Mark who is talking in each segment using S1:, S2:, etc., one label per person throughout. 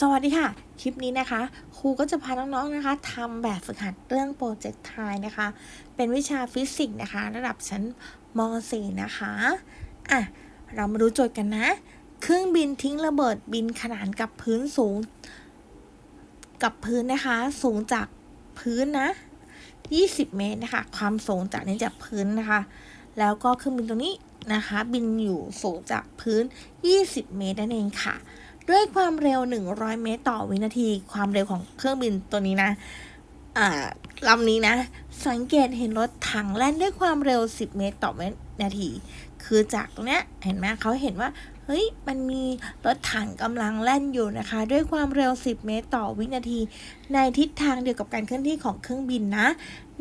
S1: สวัสดีค่ะ คลิปนี้นะคะ ครูก็จะพาน้องๆนะคะทำแบบฝึกหัดเรื่องโปรเจกต์ไทนะคะ เป็นวิชาฟิสิกส์นะคะ ระดับชั้นม .4 นะคะอะเรามาดูโจทย์กันนะ เครื่องบินทิ้งระเบิดบินขนานกับพื้นสูง กับพื้นนะคะ สูงจากพื้นนะ 20 เมตรนะคะ ความสูงจากนี้จากพื้นนะคะ แล้วก็เครื่องบินตัวนี้นะคะ บินอยู่สูงจากพื้น 20 เมตรนั่นเองค่ะ ด้วยความเร็ว 100 เมตรต่อวินาที ความเร็วของเครื่องบินตัวนี้นะอ่าลำนี้นะ สังเกตเห็นรถถังแล่นด้วยความเร็ว 10 เมตรต่อวินาที คือจากตรงเนี้ยเห็นไหมเขาเห็นว่า เฮ้ย มันมีรถถังกำลังแล่นอยู่นะคะ ด้วยความเร็ว 10 เมตรต่อวินาที ในทิศทางเดียวกับการเคลื่อนที่ของเครื่องบินนะ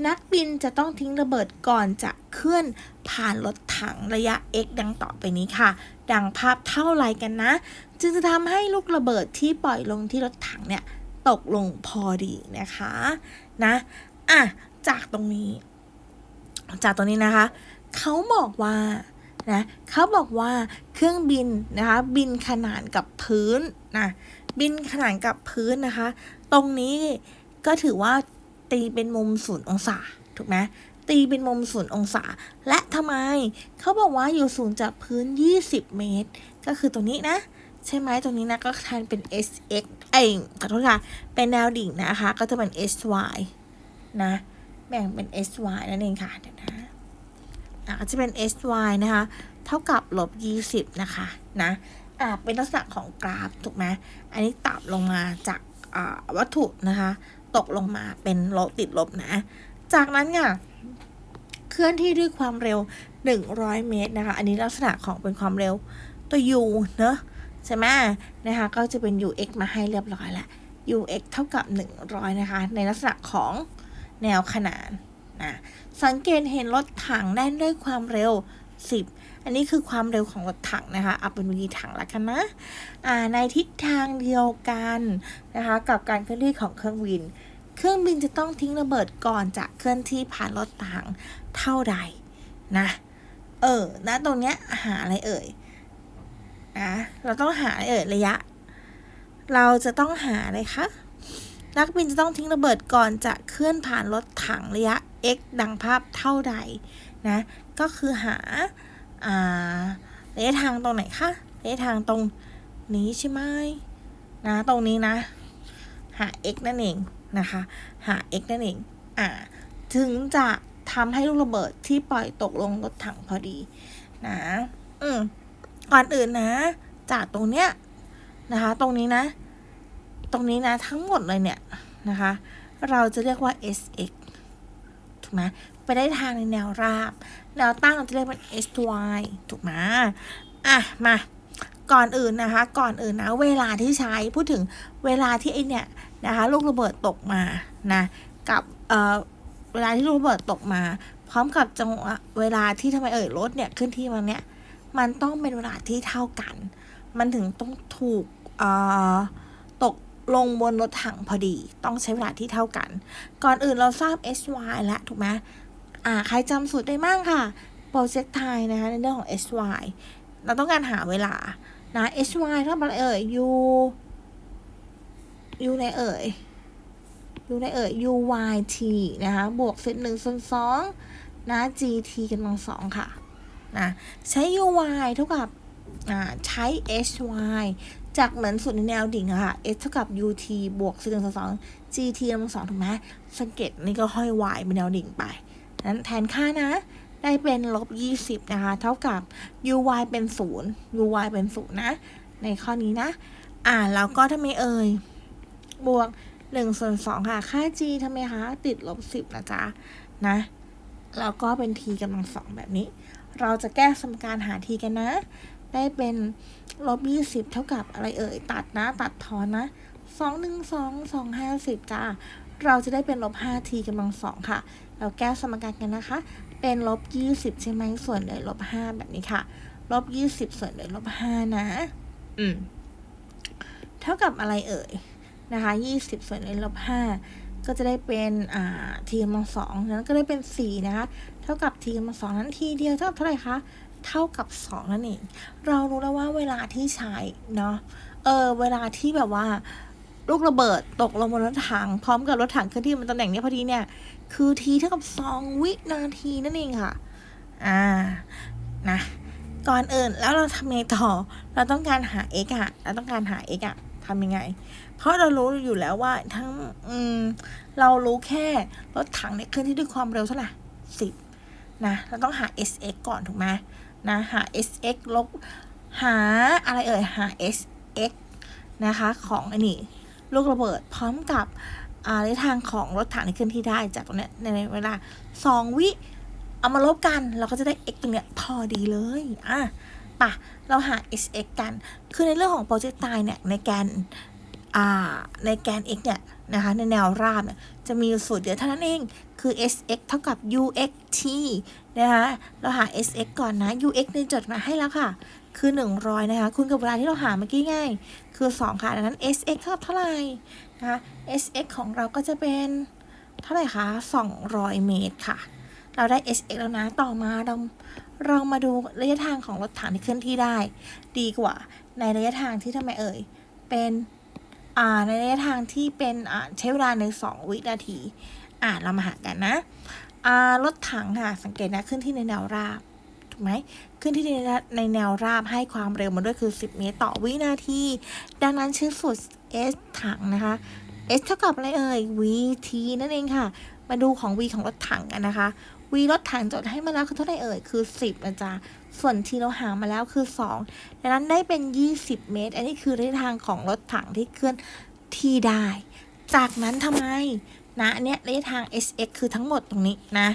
S1: นักบินจะต้องทิ้งระเบิดก่อนจะเคลื่อนผ่านรถถังระยะ x ดังต่อไปนี้ค่ะ ดังภาพเท่าไรกันนะ จึงจะทำให้ลูกระเบิดที่ปล่อยลงที่รถถังเนี่ยตกลงพอดีนะคะนะอะจากตรงนี้ จากตรงนี้นะคะ เขาบอกว่านะเขาบอกว่า ครื่องบินนะคะบินขนานกับพื้นนะบินขนานกับพื้นนะคะ ตรงนี้ก็ถือว่าตีเป็นมุมศูนย์องศาถูกไหมตีเป็นมุมศูนย์องศา และทำไมเขาบอกว่าอยู่สูงจากพื้น 20 เมตร ก็คือตรงนี้นะ ใช่ไหมตรงนี้นะก็แทนเป็น sx เอ้ยขอโทษค่ะ เป็นแนวดิ่งนะคะ ก็จะเป็น sy นะ แบ่งเป็น sy นั่นเองค่ะเดี๋ยวนะ อะก็จะเป็น sy นะคะ เท่ากับลบ20 นะคะ นะอ่าเป็นลักษณะของกราฟ ถูกไหมอันนี้ตับลงมาจากอ่าวัตถุนะคะ ตกลงมาเป็นลบติดลบนะ จากนั้นค่ะเคลื่อนที่ด้วยความเร็ว 100 เมตรนะคะ อันนี้ลักษณะของเป็นความเร็วตัว u เนอะใช่ไหมนะคะ ก็จะเป็น ux มาให้เรียบร้อยแล้ว ux เท่ากับ 100 นะคะ ในลักษณะของแนวขนาน สังเกตเห็นรถถังได้ด้วยความเร็ว 10 อันนี้คือความเร็วของรถถังนะคะเอาเป็นวีถังละกันนะอ่าในทิศทางเดียวกันนะคะกับการเคลื่อนที่ของเครื่องบิน เครื่องบินจะต้องทิ้งระเบิดก่อนจะเคลื่อนที่ผ่านรถถังเท่าใดนะเออนะตรงเนี้ยหาอะไรเอ่ยนะเราต้องหาอะไรเอ่ยระยะ เราจะต้องหาอะไรคะนักบินจะต้องทิ้งระเบิดก่อนจะเคลื่อนผ่านรถถังระยะ x ดังภาพเท่าใดนะ ก็คือหาระยะทางตรงไหนคะระยะทางตรงนี้ใช่ไหมนะตรงนี้นะ หา x นั่นเองนะคะ หา x นั่นเองอ่าถึงจะทำให้ลูกระเบิดที่ปล่อยตกลงรถถังพอดีนะอืมก่อนอื่นนะ จากตรงเนี้ยนะคะ ตรงนี้นะ ตรงนี้นะทั้งหมดเลยเนี่ยนะคะ เราจะเรียกว่า sx ถูกไปได้ทางในแนวราบ แนวตั้งเราจะเรียกเป็น sy ถูกไหมอะ มา ก่อนอื่นนะคะ ก่อนอื่นนะ เวลาที่ใช้ พูดถึงเวลาที่ไอเนี่ยนะคะลูกระเบิดตกมา นะ กับ เอ่อ เวลาที่ลูกระเบิดตกมา พร้อมกับจังหวะเวลาที่ทำไมเอ่ยรถเนี่ยขึ้นที่มาเนี่ยมันต้องเป็นเวลาที่เท่ากัน มันถึงต้องถูก เอ่อ ตก ลงบนรถถังพอดี ต้องใช้เวลาที่เท่ากัน ก่อนอื่นเราทราบ sy แล้วถูกไหมอ่าใครจำสูตรได้มั่งค่ะโปรเจกต์ไทยนะคะในเรื่องของ sy เราต้องการหาเวลา นะ sy เท่ากับอะไรเอ่ย u u ในเอ่ย u ในเอ่ย u y t นะคะ บวกเศษหนึ่งส่วนสองนะ g t กำลังสองค่ะ นะ ใช้ u y เท่ากับ ใช้ h y จากเหมือนสูตรในแนวดิ่งอะค่ะ h เท่ากับ u t บวกเศษหนึ่งส่วนสอง g t กำลังสองถูกไหมสังเกตนี่ก็ห้อย y เป็นแนวดิ่งไปนั้นแทนค่านะ ได้เป็นลบยี่สิบนะคะ เท่ากับ u y เป็นศูนย์ u y เป็นศูนย์นะ ในข้อนี้นะ อ่าแล้วก็ทำไมเอ่ย บวกหนึ่งส่วนสองค่ะ ค่า g ทำไมคะ ติดลบสิบนะจ๊ะ นะ แล้วก็เป็น t กำลังสองแบบนี้ เราจะแก้สมการหา t กันนะ ได้เป็นลบยี่สิบเท่ากับอะไรเอ่ย ตัดนะ ตัดทอนนะสองหนึ่งสองสองห้าสิบจ้า เราจะได้เป็นลบห้า t กำลังสองค่ะ เราแก้สมการกันนะคะ เป็นลบยี่สิบใช่ไหมส่วนเลยลบห้าแบบนี้ค่ะ ลบยี่สิบส่วนเลยลบห้านะ อืม เท่ากับอะไรเอ่ย นะคะยี่สิบส่วนเลยลบห้า ก็จะได้เป็นอ่าทีกำลังสองนั้นก็ได้เป็นสี่นะคะเท่ากับทีกำลังสองนั้นทีเดียวเท่ากับเท่าไหร่คะเท่ากับสองนั่นเองเรารู้แล้วว่าเวลาที่ใช้เนาะเออเวลาที่แบบว่าลูกระเบิดตกลงบนรถถังพร้อมกับรถถังเคลื่อนที่มันตำแหน่งนี้พอดีเนี่ย คือทีเท่ากับสองวินาทีนั่นเองค่ะ อ่านะก่อนอื่นแล้วเราทำยังไงต่อ เราต้องการหา x อะเราต้องการหา x อะ ทำยังไง เพราะเรารู้อยู่แล้วว่าทั้งอืมเรารู้แค่รถถังเนี่ยเคลื่อนที่ด้วยความเร็วเท่าไหร่สิบนะ เราต้องหา sx ก่อนถูกไหมนะ หา sx ลบ หาอะไรเอ่ย หา sx นะคะ ของอันนี้ลูกระเบิดพร้อมกับอ่าในทางของรถถังที่เคลื่อนที่ได้จากตรงเนี้ยในเวลาสองวิ เอามาลบกัน เราก็จะได้ x ตรงเนี้ยพอดีเลย อะ ป่ะเราหา sx กัน คือในเรื่องของโปรเจกต์ตายเนี่ยในแกนในแกน x เนี่ยนะคะในแนวราบเนี่ยจะมีอยู่สูตรเดียวเท่านั้นเอง คือ sx เท่ากับ uxt นะคะเราหา sx ก่อนนะ ux ในจดมาให้แล้วค่ะ คือ 100 นะคะคุณกับเวลาที่เราหาเมื่อกี้ไง่ายคือ 2 ค่ะดังนั้น sx เท่ากับเท่าไหร่นะคะ sx ของเราก็จะเป็นเท่าไหร่คะ 200 เมตรค่ะ เราได้ sx แล้วนะ ต่อมาเราเรามาดูระยะทางของรถถังที่เคลื่อนที่ได้ ดีกว่า ในระยะทางที่ทำไมเอ่ย เป็นอ่าในระยะทางที่เป็นอ่าใช้เวลาใน2วินาที อ่าเรามาหากันนะอ่ารถถังค่ะ สังเกตนะขึ้นที่ในแนวราบถูกไหมขึ้นที่ในในแนวราบให้ความเร็วมาด้วยคือ 10 เมตรต่อวินาที ดังนั้นชื่อสูตร s ถังนะคะ s เท่ากับอะไรเอ่ย vt นั่นเองค่ะ มาดูของ v ของรถถังกันนะคะ v รถถังจดให้มาแล้วคือเท่าไหร่เอ่ย คือ 10นะจ๊ะส่วน t เราหามาแล้วคือ 2 ดังนั้นได้เป็น 20 เมตร อันนี้คือระยะทางของรถถังที่เคลื่อนที่ได้ จากนั้นทำไมนะอันเนี้ยระยะทาง sx คือทั้งหมดตรงนี้นะ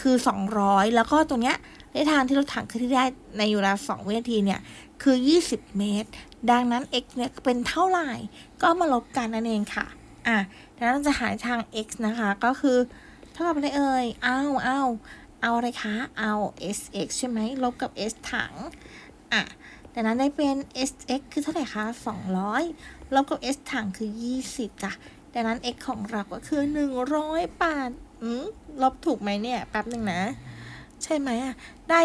S1: คือ 200 แล้วก็ตรงเนี้ยระยะทางที่รถถังเคลื่อนที่ได้ในเวลา2วินาทีเนี่ยคือ 20 เมตร ดังนั้น x เนี่ยเป็นเท่าไหร่ ก็มาลบกันนั่นเองค่ะ อะดังนั้นจะหาทาง x นะคะ ก็คือ เท่ากับอะไรเอ่ย เอาเอาเอาอะไรคะ เอา sx ใช่ไหม ลบกับ s ถัง อะดังนั้นได้เป็น sx คือเท่าไหร่คะ 200 ลบกับ s ถังคือ 20จ้ะดังนั้น x ของเราก็คือ 100บาทอืมลบถูกไหมเนี่ย แป๊บหนึ่งนะ ใช่ไหมอะ ได้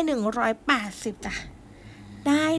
S1: 180จ้ะ ได้